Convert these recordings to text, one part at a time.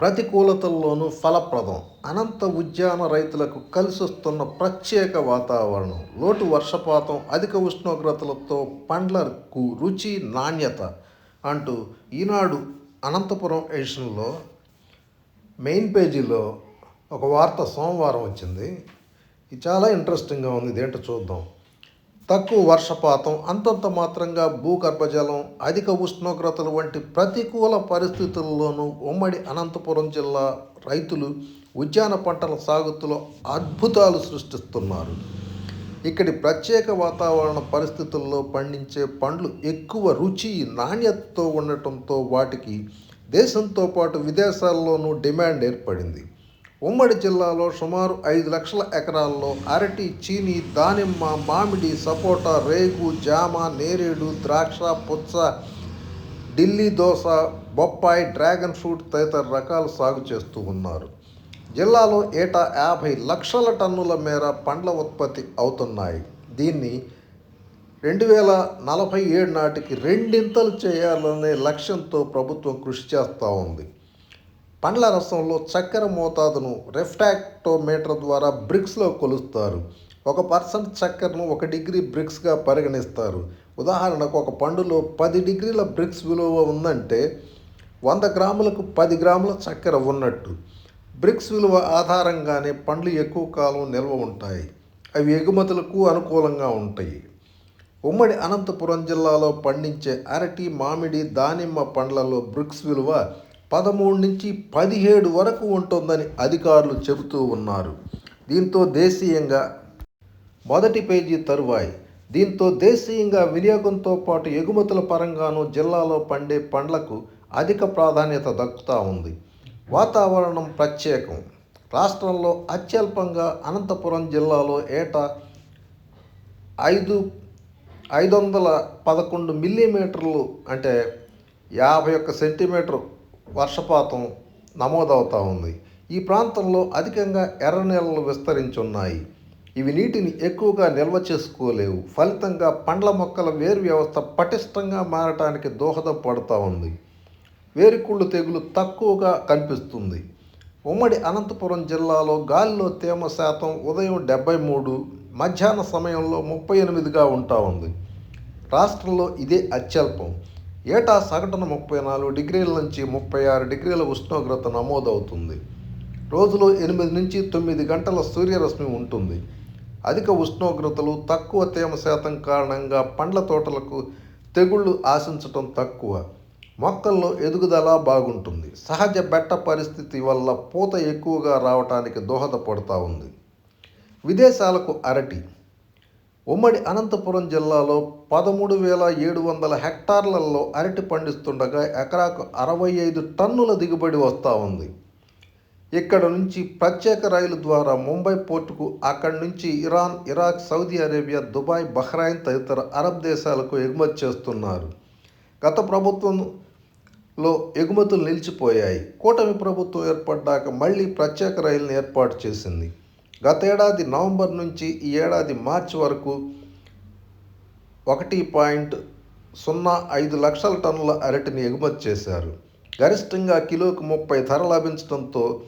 ప్రతికూలతల్లోనూ ఫలప్రదం. అనంత ఉద్యాన రైతులకు కలిసొస్తున్న ప్రత్యేక వాతావరణం. లోటు వర్షపాతం అధిక ఉష్ణోగ్రతలతో పండ్లకు రుచి నాణ్యత అంటూ ఈనాడు అనంతపురం ఎడిషన్లో మెయిన్ పేజీలో ఒక వార్త సోమవారం వచ్చింది. ఇది చాలా ఇంట్రెస్టింగ్గా ఉంది. ఇదేంటో చూద్దాం. తక్కువ వర్షపాతం అంతంత మాత్రంగా భూగర్భజలం అధిక ఉష్ణోగ్రతలు వంటి ప్రతికూల పరిస్థితుల్లోనూ ఉమ్మడి అనంతపురం జిల్లా రైతులు ఉద్యాన పంటల సాగుతులో అద్భుతాలు సృష్టిస్తున్నారు. ఇక్కడి ప్రత్యేక వాతావరణ పరిస్థితుల్లో పండించే పండ్లు ఎక్కువ రుచి నాణ్యతతో ఉండటంతో వాటికి దేశంతో పాటు విదేశాల్లోనూ డిమాండ్ ఏర్పడింది. ఉమ్మడి జిల్లాలో సుమారు ఐదు లక్షల ఎకరాల్లో అరటి చీని దానిమ్మ మామిడి సపోటా రేగు జామ నేరేడు ద్రాక్ష పుచ్చ ఢిల్లీ దోస బొప్పాయి డ్రాగన్ ఫ్రూట్ తదితర రకాలు సాగు చేస్తూ ఉన్నారు. జిల్లాలో ఏటా యాభై లక్షల టన్నుల మేర పండ్ల ఉత్పత్తి అవుతున్నాయి. దీన్ని రెండు వేల నలభై ఏడు నాటికి రెండింతలు చేయాలనే లక్ష్యంతో ప్రభుత్వం కృషి చేస్తూ ఉంది. పండ్ల రసంలో చక్కెర మోతాదును రెఫ్టాక్టోమీటర్ ద్వారా బ్రిక్స్లో కొలుస్తారు. ఒక పర్సెంట్ చక్కెరను ఒక డిగ్రీ బ్రిక్స్గా పరిగణిస్తారు. ఉదాహరణకు ఒక పండులో పది డిగ్రీల బ్రిక్స్ విలువ ఉందంటే వంద గ్రాములకు పది గ్రాముల చక్కెర ఉన్నట్టు. బ్రిక్స్ విలువ ఆధారంగానే పండ్లు ఎక్కువ కాలం నిల్వ ఉంటాయి. అవి ఎగుమతులకు అనుకూలంగా ఉంటాయి. ఉమ్మడి అనంతపురం జిల్లాలో పండించే అరటి మామిడి దానిమ్మ పండ్లలో బ్రిక్స్ విలువ పదమూడు నుంచి పదిహేడు వరకు ఉంటుందని అధికారులు చెబుతూ ఉన్నారు. దీంతో దేశీయంగా మొదటి పేజీ తరువాయి. దీంతో దేశీయంగా వినియోగంతో పాటు ఎగుమతుల పరంగానూ జిల్లాలో పండే పండ్లకు అధిక ప్రాధాన్యత దక్కుతూ ఉంది. వాతావరణం ప్రత్యేకం. రాష్ట్రంలో అత్యల్పంగా అనంతపురం జిల్లాలో ఏటా ఐదు ఐదు వందల పదకొండు మిల్లీమీటర్లు అంటే యాభై ఒక్క సెంటీమీటర్ వర్షపాతం నమోదవుతూ ఉంది. ఈ ప్రాంతంలో అధికంగా ఎర్ర నేలలు విస్తరించున్నాయి. ఇవి నీటిని ఎక్కువగా నిల్వ చేసుకోలేవు. ఫలితంగా పండ్ల మొక్కల వేరు వ్యవస్థ పటిష్టంగా మారటానికి దోహదపడుతూ ఉంది. వేరుకుళ్ళు తెగులు తక్కువగా కనిపిస్తుంది. ఉమ్మడి అనంతపురం జిల్లాలో గాలిలో తేమ శాతం ఉదయం డెబ్బై మూడు మధ్యాహ్న సమయంలో ముప్పై ఎనిమిదిగా ఉంటా ఉంది. రాష్ట్రంలో ఇదే అత్యల్పం. ఏటా సగటున ముప్పై నాలుగు డిగ్రీల నుంచి ముప్పై ఆరు డిగ్రీల ఉష్ణోగ్రత నమోదవుతుంది. రోజులో ఎనిమిది నుంచి తొమ్మిది గంటల సూర్యరశ్మి ఉంటుంది. అధిక ఉష్ణోగ్రతలు తక్కువ తేమ శాతం కారణంగా పండ్ల తోటలకు తెగుళ్ళు ఆశించటం తక్కువ. మొక్కల్లో ఎదుగుదల బాగుంటుంది. సహజ బెట్ట పరిస్థితి వల్ల పూత ఎక్కువగా రావటానికి దోహదపడుతూ ఉంది. విదేశాలకు అరటి ఉమ్మడి అనంతపురం జిల్లాలో పదమూడు వేల ఏడు వందల హెక్టార్లలో అరటి పండిస్తుండగా ఎకరాకు అరవై ఐదు టన్నుల దిగుబడి వస్తూ ఉంది. ఇక్కడ నుంచి ప్రత్యేక రైలు ద్వారా ముంబై పోర్టుకు అక్కడి నుంచి Iran Iraq Saudi Arabia Dubai Bahrain తదితర అరబ్ దేశాలకు ఎగుమతి చేస్తున్నారు. గత ప్రభుత్వంలో ఎగుమతులు నిలిచిపోయాయి. కూటమి ప్రభుత్వం ఏర్పడ్డాక మళ్ళీ ప్రత్యేక రైలును ఏర్పాటు చేసింది. గతేడాది నవంబర్ నుంచి ఈ ఏడాది మార్చి వరకు ఒకటి పాయింట్ సున్నా ఐదు లక్షల టన్నుల అరటిని ఎగుమతి చేశారు. గరిష్టంగా కిలోకు ముప్పై ధర లభించడంతో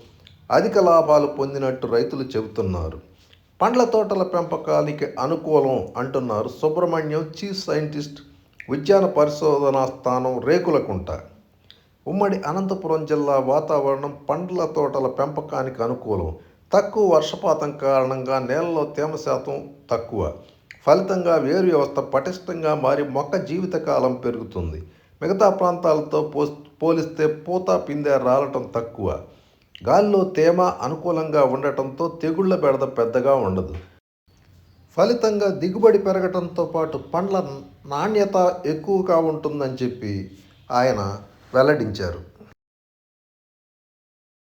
అధిక లాభాలు పొందినట్టు రైతులు చెబుతున్నారు. పండ్ల తోటల పెంపకానికి అనుకూలం అంటున్నారు సుబ్రహ్మణ్యం చీఫ్ సైంటిస్ట్ ఉద్యాన పరిశోధనా స్థానం రేకులకుంట. ఉమ్మడి అనంతపురం జిల్లా వాతావరణం పండ్ల తోటల పెంపకానికి అనుకూలం. తక్కువ వర్షపాతం కారణంగా నేలలో తేమ శాతం తక్కువ. ఫలితంగా వేరు వ్యవస్థ పటిష్టంగా మారి మొక్క జీవితకాలం పెరుగుతుంది. మిగతా ప్రాంతాలతో పో పోలిస్తే పూత పిందె రాలటం తక్కువ. గాలిలో తేమ అనుకూలంగా ఉండటంతో తెగుళ్ళ బెడద పెద్దగా ఉండదు. ఫలితంగా దిగుబడి పెరగటంతో పాటు పండ్ల నాణ్యత ఎక్కువగా ఉంటుందని చెప్పి ఆయన వెల్లడించారు.